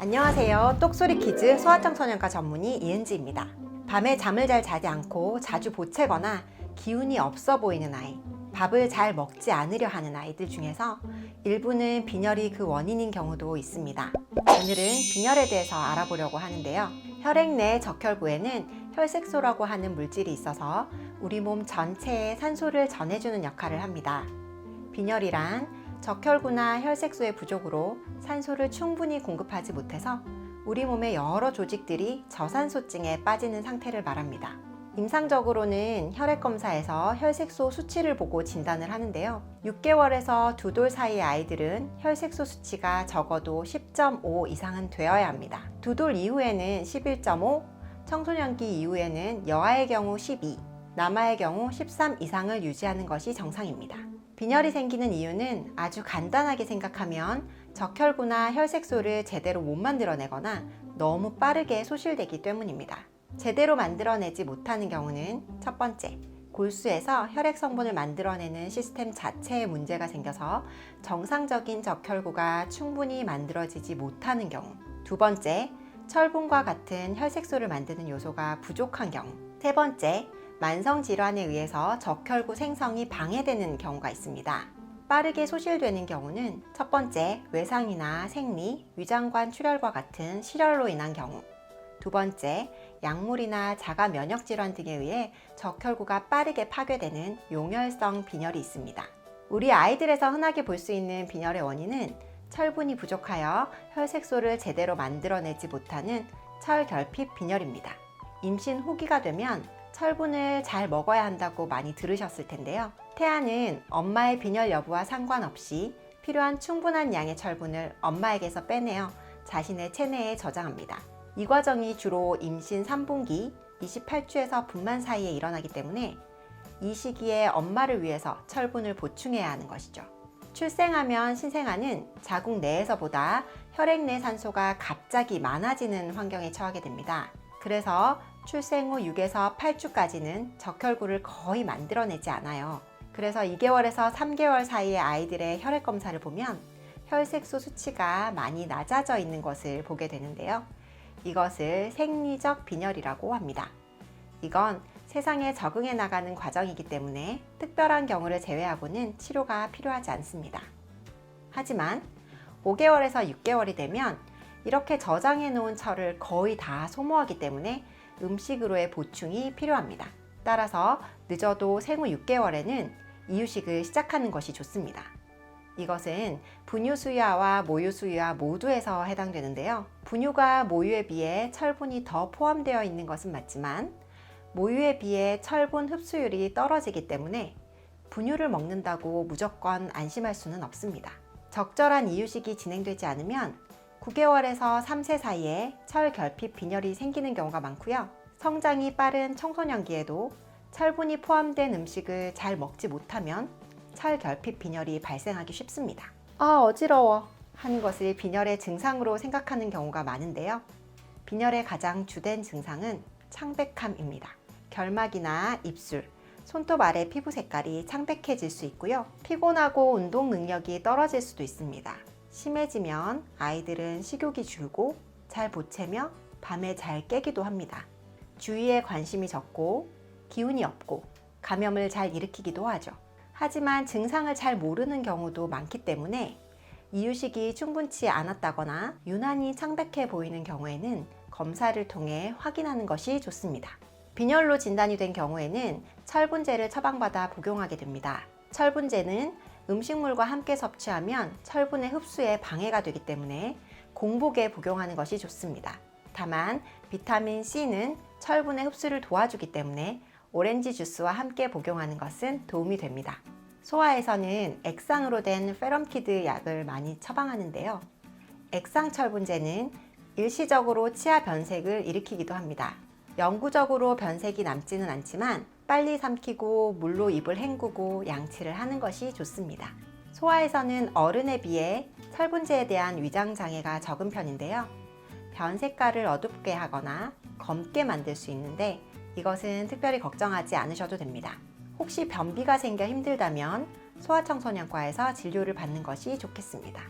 안녕하세요. 똑소리 키즈 소아청 소년과 전문의 이은지입니다. 밤에 잠을 잘 자지 않고 자주 보채거나 기운이 없어 보이는 아이, 밥을 잘 먹지 않으려 하는 아이들 중에서 일부는 빈혈이 그 원인인 경우도 있습니다. 오늘은 빈혈에 대해서 알아보려고 하는데요. 혈액 내 적혈구에는 혈색소라고 하는 물질이 있어서 우리 몸 전체에 산소를 전해주는 역할을 합니다. 빈혈이란 적혈구나 혈색소의 부족으로 산소를 충분히 공급하지 못해서 우리 몸의 여러 조직들이 저산소증에 빠지는 상태를 말합니다. 임상적으로는 혈액 검사에서 혈색소 수치를 보고 진단을 하는데요. 6개월에서 두 돌 사이의 아이들은 혈색소 수치가 적어도 10.5 이상은 되어야 합니다. 두 돌 이후에는 11.5, 청소년기 이후에는 여아의 경우 12, 남아의 경우 13 이상을 유지하는 것이 정상입니다. 빈혈이 생기는 이유는 아주 간단하게 생각하면 적혈구나 혈색소를 제대로 못 만들어내거나 너무 빠르게 소실되기 때문입니다. 제대로 만들어내지 못하는 경우는 첫 번째, 골수에서 혈액 성분을 만들어내는 시스템 자체에 문제가 생겨서 정상적인 적혈구가 충분히 만들어지지 못하는 경우. 두 번째, 철분과 같은 혈색소를 만드는 요소가 부족한 경우. 세 번째, 만성 질환에 의해서 적혈구 생성이 방해되는 경우가 있습니다. 빠르게 소실되는 경우는 첫 번째, 외상이나 생리, 위장관 출혈과 같은 실혈로 인한 경우. 두 번째, 약물이나 자가 면역 질환 등에 의해 적혈구가 빠르게 파괴되는 용혈성 빈혈이 있습니다. 우리 아이들에서 흔하게 볼 수 있는 빈혈의 원인은 철분이 부족하여 혈색소를 제대로 만들어내지 못하는 철결핍 빈혈입니다. 임신 후기가 되면 철분을 잘 먹어야 한다고 많이 들으셨을 텐데요. 태아는 엄마의 빈혈 여부와 상관없이 필요한 충분한 양의 철분을 엄마에게서 빼내어 자신의 체내에 저장합니다. 이 과정이 주로 임신 3분기 28주에서 분만 사이에 일어나기 때문에 이 시기에 엄마를 위해서 철분을 보충해야 하는 것이죠. 출생하면 신생아는 자궁 내에서보다 혈액 내 산소가 갑자기 많아지는 환경에 처하게 됩니다. 그래서 출생 후 6에서 8주까지는 적혈구를 거의 만들어내지 않아요. 그래서 2개월에서 3개월 사이의 아이들의 혈액 검사를 보면 혈색소 수치가 많이 낮아져 있는 것을 보게 되는데요. 이것을 생리적 빈혈이라고 합니다. 이건 세상에 적응해 나가는 과정이기 때문에 특별한 경우를 제외하고는 치료가 필요하지 않습니다. 하지만 5개월에서 6개월이 되면 이렇게 저장해 놓은 철을 거의 다 소모하기 때문에 음식으로의 보충이 필요합니다. 따라서 늦어도 생후 6개월에는 이유식을 시작하는 것이 좋습니다. 이것은 분유 수유와 모유 수유와 모두에서 해당되는데요. 분유가 모유에 비해 철분이 더 포함되어 있는 것은 맞지만 모유에 비해 철분 흡수율이 떨어지기 때문에 분유를 먹는다고 무조건 안심할 수는 없습니다. 적절한 이유식이 진행되지 않으면 9개월에서 3세 사이에 철 결핍 빈혈이 생기는 경우가 많고요. 성장이 빠른 청소년기에도 철분이 포함된 음식을 잘 먹지 못하면 철 결핍 빈혈이 발생하기 쉽습니다. 아, 어지러워 하는 것을 빈혈의 증상으로 생각하는 경우가 많은데요. 빈혈의 가장 주된 증상은 창백함입니다. 결막이나 입술, 손톱 아래 피부 색깔이 창백해질 수 있고요. 피곤하고 운동 능력이 떨어질 수도 있습니다. 심해지면 아이들은 식욕이 줄고 잘 보채며 밤에 잘 깨기도 합니다. 주위에 관심이 적고 기운이 없고 감염을 잘 일으키기도 하죠. 하지만 증상을 잘 모르는 경우도 많기 때문에 이유식이 충분치 않았다거나 유난히 창백해 보이는 경우에는 검사를 통해 확인하는 것이 좋습니다. 빈혈로 진단이 된 경우에는 철분제를 처방받아 복용하게 됩니다. 철분제는 음식물과 함께 섭취하면 철분의 흡수에 방해가 되기 때문에 공복에 복용하는 것이 좋습니다. 다만 비타민 C는 철분의 흡수를 도와주기 때문에 오렌지 주스와 함께 복용하는 것은 도움이 됩니다. 소아에서는 액상으로 된 페럼키드 약을 많이 처방하는데요. 액상 철분제는 일시적으로 치아 변색을 일으키기도 합니다. 영구적으로 변색이 남지는 않지만 빨리 삼키고 물로 입을 헹구고 양치를 하는 것이 좋습니다. 소아에서는 어른에 비해 철분제에 대한 위장 장애가 적은 편인데요. 변 색깔을 어둡게 하거나 검게 만들 수 있는데 이것은 특별히 걱정하지 않으셔도 됩니다. 혹시 변비가 생겨 힘들다면 소아청소년과에서 진료를 받는 것이 좋겠습니다.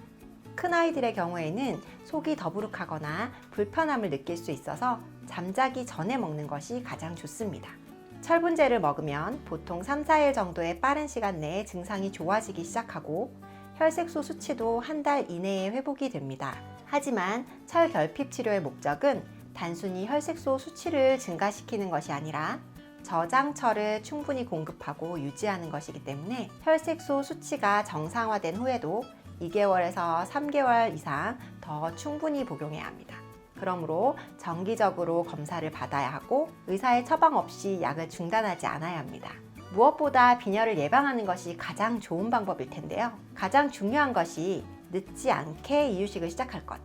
큰 아이들의 경우에는 속이 더부룩하거나 불편함을 느낄 수 있어서 잠자기 전에 먹는 것이 가장 좋습니다. 철분제를 먹으면 보통 3, 4일 정도의 빠른 시간 내에 증상이 좋아지기 시작하고 혈색소 수치도 한 달 이내에 회복이 됩니다. 하지만 철 결핍 치료의 목적은 단순히 혈색소 수치를 증가시키는 것이 아니라 저장철을 충분히 공급하고 유지하는 것이기 때문에 혈색소 수치가 정상화된 후에도 2개월에서 3개월 이상 더 충분히 복용해야 합니다. 그러므로 정기적으로 검사를 받아야 하고 의사의 처방 없이 약을 중단하지 않아야 합니다. 무엇보다 빈혈을 예방하는 것이 가장 좋은 방법일 텐데요. 가장 중요한 것이 늦지 않게 이유식을 시작할 것,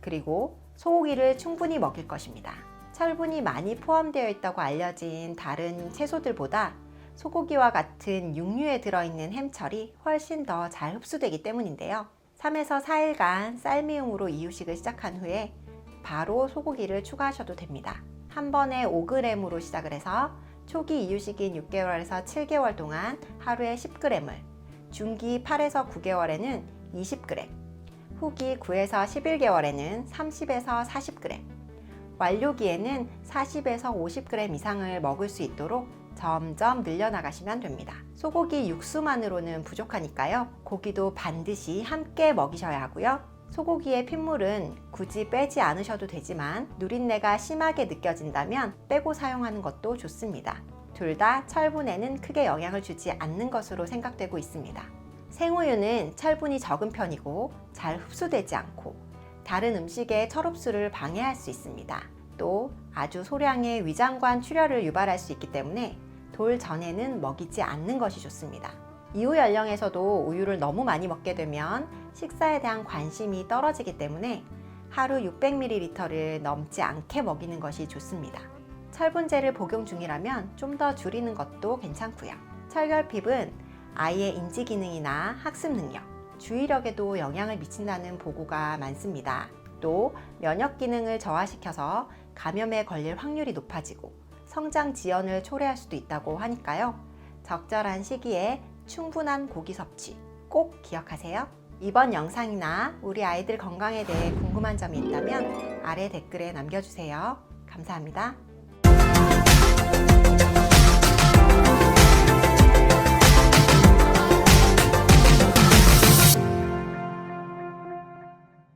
그리고 소고기를 충분히 먹일 것입니다. 철분이 많이 포함되어 있다고 알려진 다른 채소들보다 소고기와 같은 육류에 들어있는 햄철이 훨씬 더 잘 흡수되기 때문인데요. 3에서 4일간 쌀미음으로 이유식을 시작한 후에 바로 소고기를 추가하셔도 됩니다. 한 번에 5g으로 시작을 해서 초기 이유식인 6개월에서 7개월 동안 하루에 10g을, 중기 8에서 9개월에는 20g, 후기 9에서 11개월에는 30에서 40g, 완료기에는 40에서 50g 이상을 먹을 수 있도록 점점 늘려나가시면 됩니다. 소고기 육수만으로는 부족하니까요. 고기도 반드시 함께 먹이셔야 하고요. 소고기의 핏물은 굳이 빼지 않으셔도 되지만 누린내가 심하게 느껴진다면 빼고 사용하는 것도 좋습니다. 둘 다 철분에는 크게 영향을 주지 않는 것으로 생각되고 있습니다. 생우유는 철분이 적은 편이고 잘 흡수되지 않고 다른 음식의 철 흡수를 방해할 수 있습니다. 또 아주 소량의 위장관 출혈을 유발할 수 있기 때문에 돌 전에는 먹이지 않는 것이 좋습니다. 이후 연령에서도 우유를 너무 많이 먹게 되면 식사에 대한 관심이 떨어지기 때문에 하루 600ml를 넘지 않게 먹이는 것이 좋습니다. 철분제를 복용 중이라면 좀 더 줄이는 것도 괜찮고요. 철결핍은 아이의 인지 기능이나 학습 능력, 주의력에도 영향을 미친다는 보고가 많습니다. 또 면역 기능을 저하시켜서 감염에 걸릴 확률이 높아지고 성장 지연을 초래할 수도 있다고 하니까요. 적절한 시기에 충분한 고기 섭취 꼭 기억하세요. 이번 영상이나 우리 아이들 건강에 대해 궁금한 점이 있다면 아래 댓글에 남겨주세요. 감사합니다.